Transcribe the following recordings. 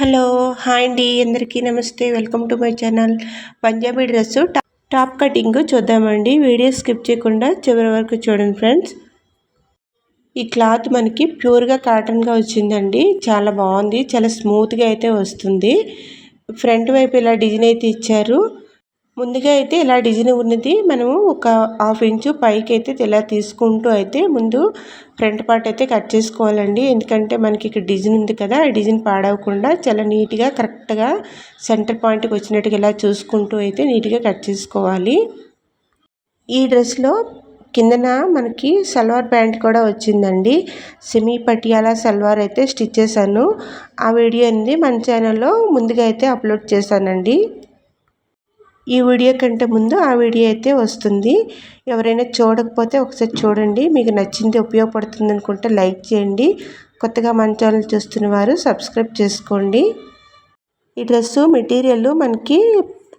Hello hi అండి. అందరికీ నమస్తే. Welcome to my channel Punjabi dress top cutting చూద్దామండి. వీడియో స్కిప్ చేయకుండా చివరి వరకు చూడండి ఫ్రెండ్స్. ఈ క్లాత్ మనకి ప్యూర్గా కాటన్గా వచ్చిందండి. చాలా బాగుంది. చాలా స్మూత్గా అయితే వస్తుంది. ఫ్రంట్ వైపు ఇలా డిజైన్ అయితే ఇచ్చారు. ముందుగా అయితే ఇలా డిజైన్ ఉన్నది. మనము ఒక హాఫ్ ఇంచు పైకి అయితే ఇలా తీసుకుంటూ అయితే ముందు ఫ్రంట్ పార్ట్ అయితే కట్ చేసుకోవాలండి. ఎందుకంటే మనకి ఇక్కడ డిజైన్ ఉంది కదా ఆ డిజైన్ పాడవకుండా చాలా నీట్గా కరెక్ట్గా సెంటర్ పాయింట్కి వచ్చినట్టుగా ఇలా చూసుకుంటూ అయితే నీట్గా కట్ చేసుకోవాలి. ఈ డ్రెస్లో కిందన మనకి సల్వార్ ప్యాంట్ కూడా వచ్చిందండి. సెమీ పటియాలా సల్వార్ అయితే స్టిచ్ చేశాను. ఆ వీడియో అనేది మన ఛానల్లో ముందుగా అయితే అప్లోడ్ చేశానండి. ఈ వీడియో కంటే ముందు ఆ వీడియో అయితే వస్తుంది. ఎవరైనా చూడకపోతే ఒకసారి చూడండి. మీకు నచ్చింది ఉపయోగపడుతుంది అనుకుంటే లైక్ చేయండి. కొత్తగా మన ఛానల్ చూస్తున్న వారు సబ్స్క్రైబ్ చేసుకోండి. ఈ డ్రెస్సు మెటీరియల్ మనకి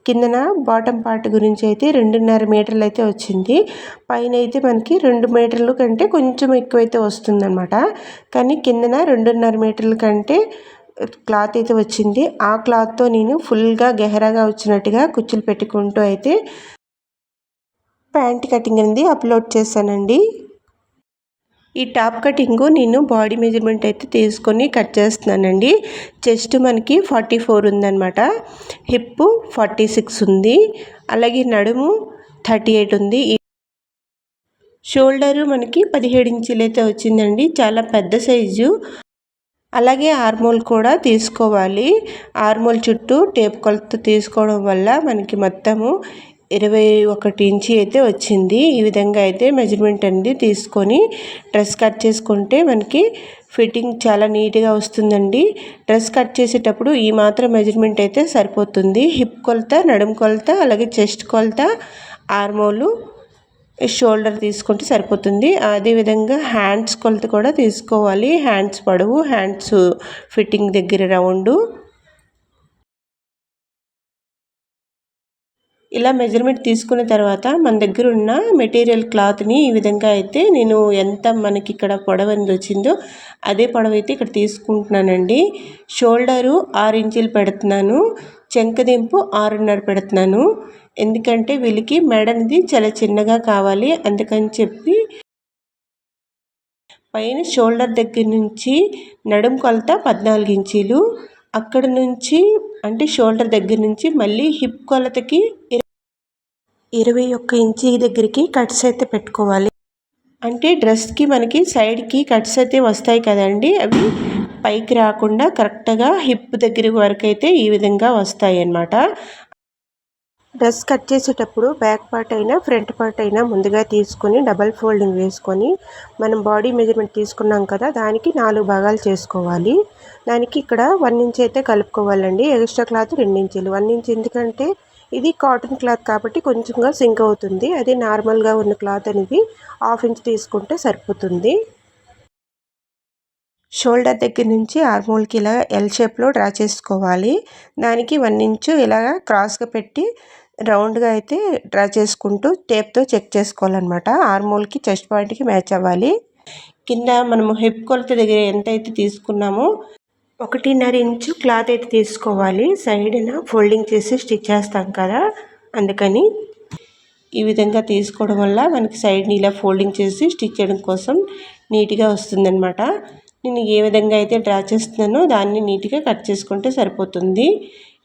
కిందన బాటమ్ పార్ట్ గురించి అయితే రెండున్నర మీటర్లు అయితే వచ్చింది. పైన అయితే మనకి రెండు మీటర్లు కంటే కొంచెం ఎక్కువైతే వస్తుందన్నమాట. కానీ కిందన రెండున్నర మీటర్ల కంటే క్లాత్ అయితే వచ్చింది. ఆ క్లాత్తో నేను ఫుల్గా గెహరాగా వచ్చినట్టుగా కుచ్చులు పెట్టుకుంటూ అయితే ప్యాంట్ కటింగ్ అనేది అప్లోడ్ చేశానండి. ఈ టాప్ కటింగు నేను బాడీ మెజర్మెంట్ అయితే తీసుకొని కట్ చేస్తున్నానండి. చెస్ట్ మనకి ఫార్టీ ఫోర్ ఉందన్నమాట. హిప్ ఫార్టీ సిక్స్ ఉంది. అలాగే నడుము థర్టీ ఎయిట్ ఉంది. షోల్డరు మనకి పదిహేడు ఇంచులు అయితే వచ్చిందండి. చాలా పెద్ద సైజు. అలాగే ఆర్మోల్ కూడా తీసుకోవాలి. ఆర్మోల్ చుట్టూ టేప్ కొలత తీసుకోవడం వల్ల మనకి మొత్తము ఇరవై ఒకటి ఇంచి అయితే వచ్చింది. ఈ విధంగా అయితే మెజర్మెంట్ అనేది తీసుకొని డ్రెస్ కట్ చేసుకుంటే మనకి ఫిట్టింగ్ చాలా నీట్గా వస్తుందండి. డ్రెస్ కట్ చేసేటప్పుడు ఈ మాత్రం మెజర్మెంట్ అయితే సరిపోతుంది. హిప్ కొలత నడుము కొలత అలాగే చెస్ట్ కొలత ఆర్మోలు షోల్డర్ తీసుకుంటే సరిపోతుంది. అదేవిధంగా హ్యాండ్స్ కొలత కూడా తీసుకోవాలి. హ్యాండ్స్ పొడవు హ్యాండ్స్ ఫిట్టింగ్ దగ్గర రౌండు. ఇలా మెజర్మెంట్ తీసుకున్న తర్వాత మన దగ్గర ఉన్న మెటీరియల్ క్లాత్ని ఈ విధంగా అయితే నేను ఎంత మనకి ఇక్కడ పొడవు అనేది వచ్చిందో అదే పొడవు అయితే ఇక్కడ తీసుకుంటున్నానండి. షోల్డరు ఆరు ఇంచులు పెడుతున్నాను. చెంకదింపు ఆరున్నర పెడుతున్నాను. ఎందుకంటే వీళ్ళకి మెడ అనేది చాలా చిన్నగా కావాలి. అందుకని చెప్పి పైన షోల్డర్ దగ్గర నుంచి నడుం కొలత పద్నాలుగు ఇంచీలు. అక్కడ నుంచి అంటే షోల్డర్ దగ్గర నుంచి మళ్ళీ హిప్ కొలతకి ఇరవై ఒక్క ఇంచీ దగ్గరికి కట్స్ అయితే పెట్టుకోవాలి. అంటే డ్రెస్కి మనకి సైడ్కి కట్స్ అయితే వస్తాయి కదండి. అవి పైకి రాకుండా కరెక్ట్గా హిప్ దగ్గర వరకు అయితే ఈ విధంగా వస్తాయి అన్నమాట డ్రెస్ కట్ చేసేటప్పుడు బ్యాక్ పార్ట్ అయినా ఫ్రంట్ పార్ట్ అయినా ముందుగా తీసుకొని డబల్ ఫోల్డింగ్ వేసుకొని మనం బాడీ మెజర్మెంట్ తీసుకున్నాం కదా దానికి నాలుగు భాగాలు చేసుకోవాలి. దానికి ఇక్కడ వన్ ఇంచ్ అయితే కలుపుకోవాలండి. ఎక్స్ట్రా క్లాత్ ఇంచులు. వన్ ఇంచ్ ఎందుకంటే ఇది కాటన్ క్లాత్ కాబట్టి కొంచెంగా సింక్ అవుతుంది. అదే నార్మల్గా ఉన్న క్లాత్ అనేది హాఫ్ ఇంచ్ తీసుకుంటే సరిపోతుంది. షోల్డర్ దగ్గర నుంచి ఆర్మోల్కి ఇలా ఎల్ షేప్లో డ్రా చేసుకోవాలి. దానికి వన్ ఇంచు ఇలాగ క్రాస్గా పెట్టి రౌండ్గా అయితే డ్రా చేసుకుంటూ టేప్తో చెక్ చేసుకోవాలన్నమాట. ఆర్మోల్కి చెస్ట్ పాయింట్కి మ్యాచ్ అవ్వాలి. కింద మనము హిప్ కొలత దగ్గర ఎంత అయితే తీసుకున్నామో ఒకటిన్నర ఇంచు క్లాత్ అయితే తీసుకోవాలి. సైడ్న ఫోల్డింగ్ చేసి స్టిచ్ చేస్తాం కదా అందుకని ఈ విధంగా తీసుకోవడం వల్ల మనకి సైడ్ని ఇలా ఫోల్డింగ్ చేసి స్టిచ్ చేయడం కోసం నీట్గా వస్తుందన్నమాట. నేను ఏ విధంగా అయితే డ్రా చేస్తున్నానో దాన్ని నీట్గా కట్ చేసుకుంటే సరిపోతుంది.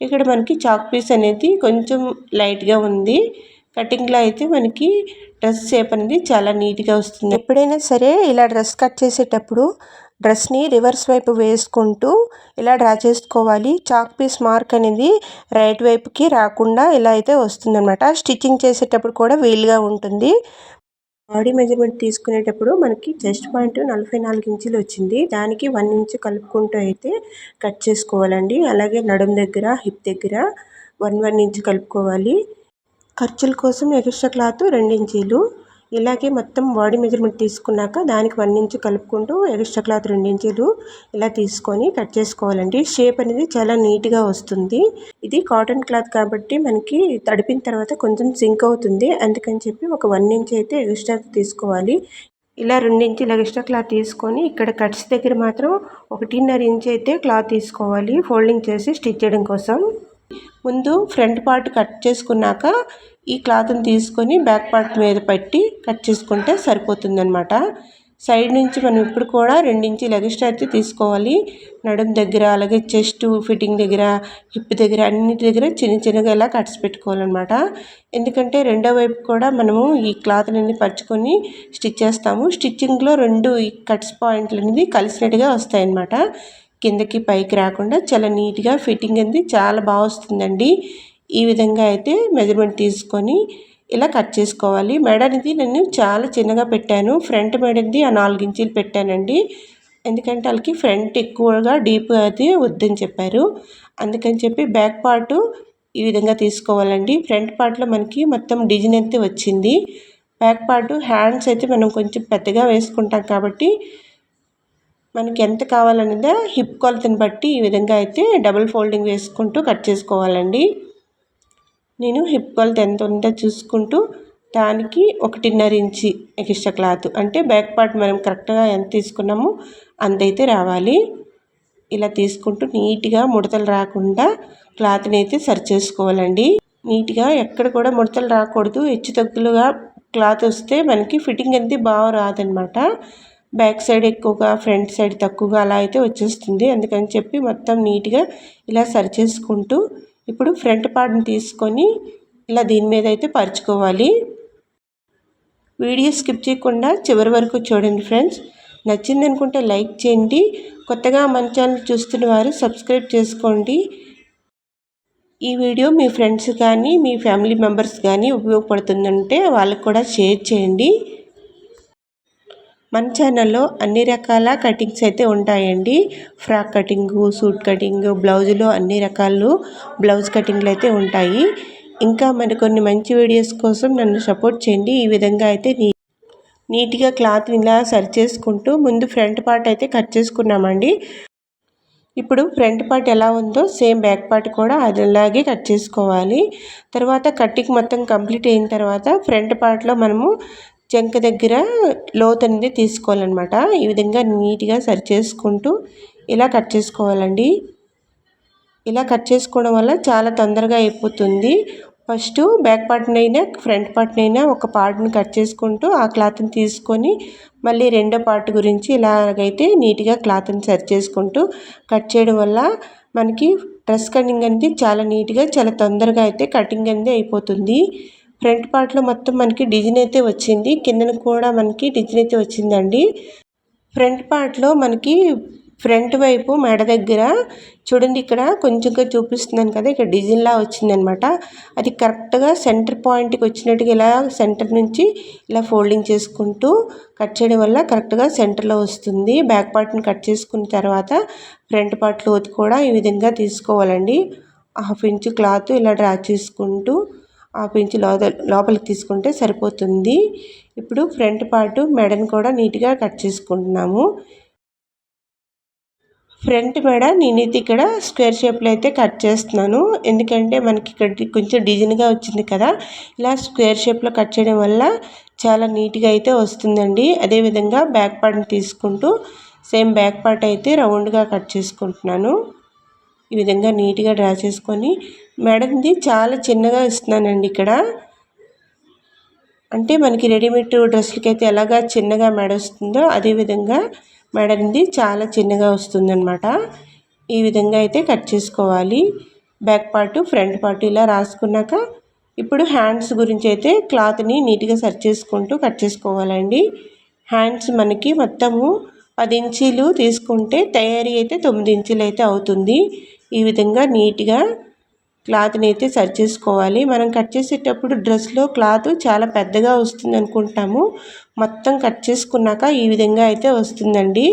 ఇక్కడ మనకి చాక్ పీస్ అనేది కొంచెం లైట్గా ఉంది. కటింగ్లో అయితే మనకి డ్రెస్ షేప్ అనేది చాలా నీట్గా వస్తుంది. ఎప్పుడైనా సరే ఇలా డ్రెస్ కట్ చేసేటప్పుడు డ్రెస్ని రివర్స్ వైపు వేసుకుంటూ ఇలా డ్రా చేసుకోవాలి. చాక్ పీస్ మార్క్ అనేది రైట్ వైపుకి రాకుండా ఇలా అయితే వస్తుందన్నమాట. స్టిచ్చింగ్ చేసేటప్పుడు కూడా వీలుగా ఉంటుంది. బాడీ మెజర్మెంట్ తీసుకునేటప్పుడు మనకి చెస్ట్ పాయింట్ నలభై నాలుగు ఇంచులు వచ్చింది. దానికి వన్ ఇంచ్ కలుపుకుంటూ అయితే కట్ చేసుకోవాలండి. అలాగే నడుం దగ్గర హిప్ దగ్గర వన్ వన్ ఇంచ్ కలుపుకోవాలి. ఖర్చుల కోసం ఎక్స్ట్రా క్లాత్ రెండు ఇంచీలు. ఇలాగే మొత్తం బాడీ మెజర్మెంట్ తీసుకున్నాక దానికి వన్ ఇంచ్ కలుపుకుంటూ ఎక్స్ట్రా క్లాత్ రెండు ఇంచులు ఇలా తీసుకొని కట్ చేసుకోవాలండి. షేప్ అనేది చాలా నీట్గా వస్తుంది. ఇది కాటన్ క్లాత్ కాబట్టి మనకి తడిపిన తర్వాత కొంచెం సింక్ అవుతుంది. అందుకని చెప్పి ఒక వన్ ఇంచ్ అయితే ఎక్స్ట్రా తీసుకోవాలి. ఇలా రెండించులు ఎక్స్ట్రా క్లాత్ తీసుకొని ఇక్కడ కట్స్ దగ్గర మాత్రం ఒకటిన్నర ఇంచ్ అయితే క్లాత్ తీసుకోవాలి. ఫోల్డింగ్ చేసి స్టిచ్ చేయడం కోసం. ముందు ఫ్రంట్ పార్ట్ కట్ చేసుకున్నాక ఈ క్లాత్ని తీసుకొని బ్యాక్ పార్ట్ మీద పెట్టి కట్ చేసుకుంటే సరిపోతుందన్నమాట. సైడ్ నుంచి మనం ఇప్పుడు కూడా రెండించి లెగ్ అయితే తీసుకోవాలి. నడుం దగ్గర అలాగే చెస్ట్ ఫిట్టింగ్ దగ్గర హిప్ దగ్గర అన్నిటి దగ్గర చిన్న చిన్నగా ఇలా కట్స్ పెట్టుకోవాలన్నమాట. ఎందుకంటే రెండో వైపు కూడా మనము ఈ క్లాత్ అనేది పరుచుకొని స్టిచ్ చేస్తాము. స్టిచ్చింగ్లో రెండు ఈ కట్స్ పాయింట్లు అనేది కలిసినట్టుగా వస్తాయన్నమాట. కిందకి పైకి రాకుండా చాలా నీట్గా ఫిట్టింగ్ అనేది చాలా బాగా వస్తుందండి. ఈ విధంగా అయితే మెజర్మెంట్ తీసుకొని ఇలా కట్ చేసుకోవాలి. మెడ అనేది నేను చాలా చిన్నగా పెట్టాను. ఫ్రంట్ మెడది ఆ నాలుగు ఇంచులు పెట్టానండి. ఎందుకంటే వాళ్ళకి ఫ్రంట్ ఎక్కువగా డీప్ అయితే వద్దని చెప్పారు. అందుకని చెప్పి బ్యాక్ పార్ట్ ఈ విధంగా తీసుకోవాలండి. ఫ్రంట్ పార్ట్లో మనకి మొత్తం డిజైన్ అయితే వచ్చింది. బ్యాక్ పార్ట్ హ్యాండ్స్ అయితే మనం కొంచెం పెద్దగా వేసుకుంటాం కాబట్టి మనకి ఎంత కావాలనేది హిప్ కొలతని బట్టి ఈ విధంగా అయితే డబుల్ ఫోల్డింగ్ వేసుకుంటూ కట్ చేసుకోవాలండి. నేను హిప్ కొలత ఎంత ఉందో చూసుకుంటూ దానికి ఒకటిన్నర ఇంచి ఎక్స్ట్రా క్లాత్ అంటే బ్యాక్ పార్ట్ మనం కరెక్ట్గా ఎంత తీసుకున్నామో అంతైతే రావాలి. ఇలా తీసుకుంటూ నీట్గా ముడతలు రాకుండా క్లాత్ని అయితే సరి చేసుకోవాలండి. నీట్గా ఎక్కడ కూడా ముడతలు రాకూడదు. హెచ్చు తగ్గులుగా క్లాత్ వస్తే మనకి ఫిట్టింగ్ అనేది బాగా రాదనమాట బ్యాక్ సైడ్ ఎక్కువగా ఫ్రంట్ సైడ్ తక్కువగా అలా అయితే వచ్చేస్తుంది. అందుకని చెప్పి మొత్తం నీట్గా ఇలా సరి చేసుకుంటూ ఇప్పుడు ఫ్రంట్ పార్ట్ని తీసుకొని ఇలా దీని మీద అయితే పరుచుకోవాలి. వీడియో స్కిప్ చేయకుండా చివరి వరకు చూడండి ఫ్రెండ్స్. నచ్చింది అనుకుంటే లైక్ చేయండి. కొత్తగా మన ఛానల్ చూస్తున్న వారు సబ్స్క్రైబ్ చేసుకోండి. ఈ వీడియో మీ ఫ్రెండ్స్ కానీ మీ ఫ్యామిలీ మెంబర్స్ కానీ ఉపయోగపడుతుందంటే వాళ్ళకు కూడా షేర్ చేయండి. మన ఛానల్లో అన్ని రకాల కటింగ్స్ అయితే ఉంటాయండి. ఫ్రాక్ కటింగు సూట్ కటింగ్ బ్లౌజులో అన్ని రకాలు బ్లౌజ్ కటింగ్లు అయితే ఉంటాయి. ఇంకా మరి కొన్ని మంచి వీడియోస్ కోసం నన్ను సపోర్ట్ చేయండి. ఈ విధంగా అయితే నీ నీట్గా క్లాత్ ఇలా సరి చేసుకుంటూ ముందు ఫ్రంట్ పార్ట్ అయితే కట్ చేసుకున్నామండి. ఇప్పుడు ఫ్రంట్ పార్ట్ ఎలా ఉందో సేమ్ బ్యాక్ పార్ట్ కూడా అది అలాగే కట్ చేసుకోవాలి. తర్వాత కట్టింగ్ మొత్తం కంప్లీట్ అయిన తర్వాత ఫ్రంట్ పార్ట్లో మనము చెంక దగ్గర లోత్ అనేది తీసుకోవాలన్నమాట. ఈ విధంగా నీట్గా సరి చేసుకుంటూ ఇలా కట్ చేసుకోవాలండి. ఇలా కట్ చేసుకోవడం వల్ల చాలా తొందరగా అయిపోతుంది. ఫస్ట్ బ్యాక్ పార్ట్నైనా ఫ్రంట్ పార్ట్నైనా ఒక పార్ట్ని కట్ చేసుకుంటూ ఆ క్లాత్ని తీసుకొని మళ్ళీ రెండో పార్ట్ గురించి ఇలాగైతే నీట్గా క్లాత్ని సరి చేసుకుంటూ కట్ చేయడం వల్ల మనకి డ్రెస్ కటింగ్ అనేది చాలా నీట్గా చాలా తొందరగా అయితే కటింగ్ అనేది అయిపోతుంది. ఫ్రంట్ పార్ట్లో మొత్తం మనకి డిజైన్ అయితే వచ్చింది. కిందన కూడా మనకి డిజైన్ అయితే వచ్చిందండి. ఫ్రంట్ పార్ట్లో మనకి ఫ్రంట్ వైపు మెడ దగ్గర చూడండి ఇక్కడ కొంచెంగా చూపిస్తున్నాను కదా ఇక్కడ డిజైన్లా వచ్చిందనమాట. అది కరెక్ట్గా సెంటర్ పాయింట్కి వచ్చినట్టుగా ఇలా సెంటర్ నుంచి ఇలా ఫోల్డింగ్ చేసుకుంటూ కట్ చేయడం వల్ల కరెక్ట్గా సెంటర్లో వస్తుంది. బ్యాక్ పార్ట్ని కట్ చేసుకున్న తర్వాత ఫ్రంట్ పార్ట్ లోతు కూడా ఈ విధంగా తీసుకోవాలండి. హాఫ్ ఇంచ్ క్లాత్ ఇలా డ్రా చేసుకుంటూ హాఫ్ లోపల లోపలికి తీసుకుంటే సరిపోతుంది. ఇప్పుడు ఫ్రంట్ పార్ట్ మెడని కూడా నీట్గా కట్ చేసుకుంటున్నాము. ఫ్రంట్ మెడ నేనైతే ఇక్కడ స్క్వేర్ షేప్లో అయితే కట్ చేస్తున్నాను. ఎందుకంటే మనకి ఇక్కడ కొంచెం డిజైన్గా వచ్చింది కదా ఇలా స్క్వేర్ షేప్లో కట్ చేయడం వల్ల చాలా నీట్గా అయితే వస్తుందండి. అదేవిధంగా బ్యాక్ పార్ట్ని తీసుకుంటూ సేమ్ బ్యాక్ పార్ట్ అయితే రౌండ్గా కట్ చేసుకుంటున్నాను. ఈ విధంగా నీట్గా డ్రా చేసుకొని మెడది చాలా చిన్నగా ఇస్తున్నానండి ఇక్కడ. అంటే మనకి రెడీమేడ్ డ్రెస్లకి అయితే ఎలాగా చిన్నగా మెడ వస్తుందో అదేవిధంగా మెడది చాలా చిన్నగా వస్తుందన్నమాట. ఈ విధంగా అయితే కట్ చేసుకోవాలి. బ్యాక్ పార్ట్ ఫ్రంట్ పార్ట్ ఇలా రాసుకున్నాక ఇప్పుడు హ్యాండ్స్ గురించి అయితే క్లాత్ని నీట్గా సర్చ్ చేసుకుంటూ కట్ చేసుకోవాలండి. హ్యాండ్స్ మనకి మొత్తము పది ఇంచీలు తీసుకుంటే తయారీ అయితే తొమ్మిది ఇంచులు అయితే అవుతుంది. ఈ విధంగా నీట్గా క్లాత్ని అయితే సరి చేసుకోవాలి. మనం కట్ చేసేటప్పుడు డ్రెస్లో క్లాత్ చాలా పెద్దగా వస్తుంది అనుకుంటాము. మొత్తం కట్ చేసుకున్నాక ఈ విధంగా అయితే వస్తుందండి.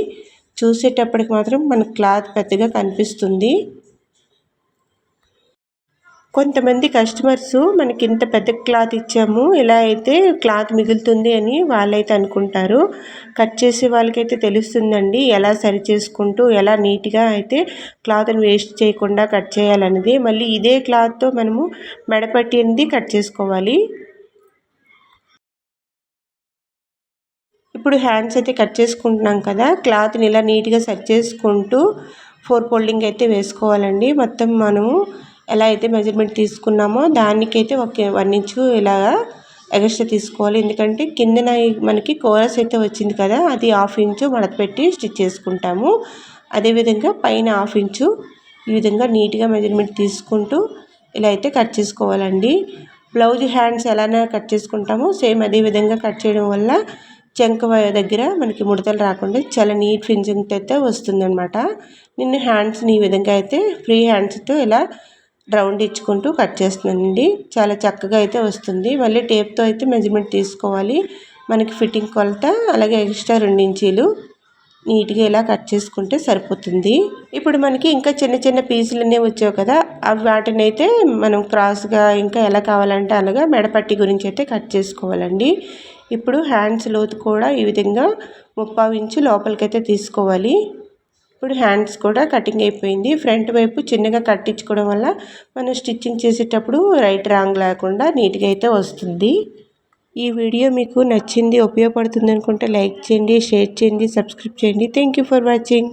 చూసేటప్పటికి మాత్రం మన క్లాత్ పెద్దగా కనిపిస్తుంది. కొంతమంది కస్టమర్స్ మనకి ఇంత పెద్ద క్లాత్ ఇచ్చాము ఇలా అయితే క్లాత్ మిగులుతుంది అని వాళ్ళైతే అనుకుంటారు. కట్ చేసే వాళ్ళకైతే తెలుస్తుందండి ఎలా సరి చేసుకుంటూ ఎలా నీట్గా అయితే క్లాత్ని వేస్ట్ చేయకుండా కట్ చేయాలనేది. మళ్ళీ ఇదే క్లాత్తో మనము మెడపట్టి కట్ చేసుకోవాలి. ఇప్పుడు హ్యాండ్స్ అయితే కట్ చేసుకుంటున్నాం కదా క్లాత్ని ఇలా నీట్గా సెట్ చేసుకుంటూ ఫోర్ ఫోల్డింగ్ అయితే వేసుకోవాలండి. మొత్తం మనము ఎలా అయితే మెజర్మెంట్ తీసుకున్నామో దానికైతే ఒక వన్ ఇంచు ఇలాగా ఎగస్ట్రా తీసుకోవాలి. ఎందుకంటే కిందన మనకి కోరస్ అయితే వచ్చింది కదా అది హాఫ్ ఇంచు మడత పెట్టి స్టిచ్ చేసుకుంటాము. అదేవిధంగా పైన హాఫ్ ఇంచు ఈ విధంగా నీట్గా మెజర్మెంట్ తీసుకుంటూ ఇలా అయితే కట్ చేసుకోవాలండి. బ్లౌజ్ హ్యాండ్స్ ఎలానే కట్ చేసుకుంటామో సేమ్ అదే విధంగా కట్ చేయడం వల్ల చెంక దగ్గర మనకి ముడతలు రాకుండా చాలా నీట్ ఫినిషింగ్ అయితే వస్తుందన్నమాట. నేను హ్యాండ్స్ని ఈ విధంగా అయితే ఫ్రీ హ్యాండ్స్తో ఇలా రౌండ్ ఇచ్చుకుంటూ కట్ చేస్తున్నానండి. చాలా చక్కగా అయితే వస్తుంది. మళ్ళీ టేప్తో అయితే మెజర్మెంట్ తీసుకోవాలి. మనకి ఫిట్టింగ్ కొలత అలాగే ఎక్స్ట్రా రెండు ఇంచీలు నీట్గా ఇలా కట్ చేసుకుంటే సరిపోతుంది. ఇప్పుడు మనకి ఇంకా చిన్న చిన్న పీసులన్నీ వచ్చావు కదా అవి వాటిని అయితే మనం క్రాస్గా ఇంకా ఎలా కావాలంటే అలాగా మెడపట్టి గురించి అయితే కట్ చేసుకోవాలండి. ఇప్పుడు హ్యాండ్స్ లోతు కూడా ఈ విధంగా ముప్పావు ఇంచు లోపలికైతే తీసుకోవాలి. ఇప్పుడు హ్యాండ్స్ కూడా కటింగ్ అయిపోయింది. ఫ్రంట్ వైపు చిన్నగా కట్టించుకోవడం వల్ల మనం స్టిచ్చింగ్ చేసేటప్పుడు రైట్ రాంగ్ లేకుండా నీట్గా అయితే వస్తుంది. ఈ వీడియో మీకు నచ్చింది ఉపయోగపడుతుంది అనుకుంటే లైక్ చేయండి షేర్ చేయండి సబ్స్క్రైబ్ చేయండి. Thank for watching.